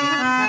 Bye. Bye.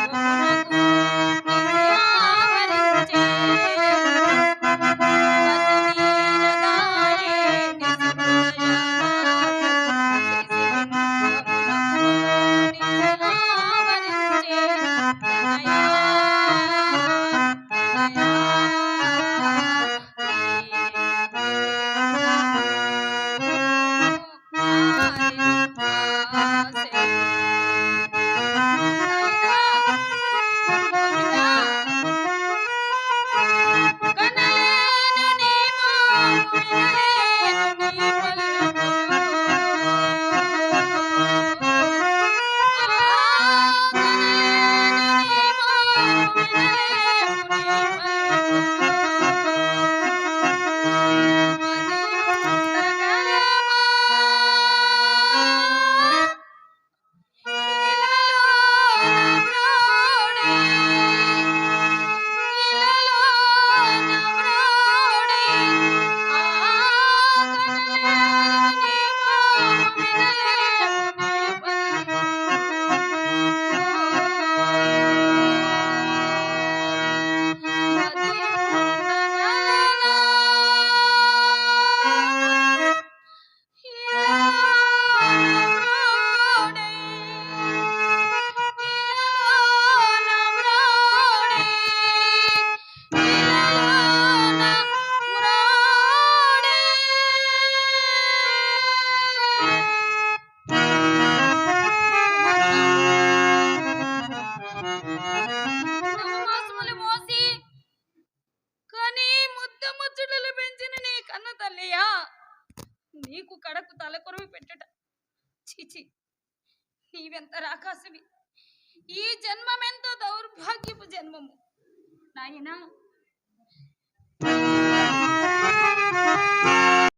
నీకు కడకు తలకొరవి పెట్టట. చీచి నీవెంత రాకాసివి? ఈ జన్మమెంతో దౌర్భాగ్యపు జన్మము. నాయనా.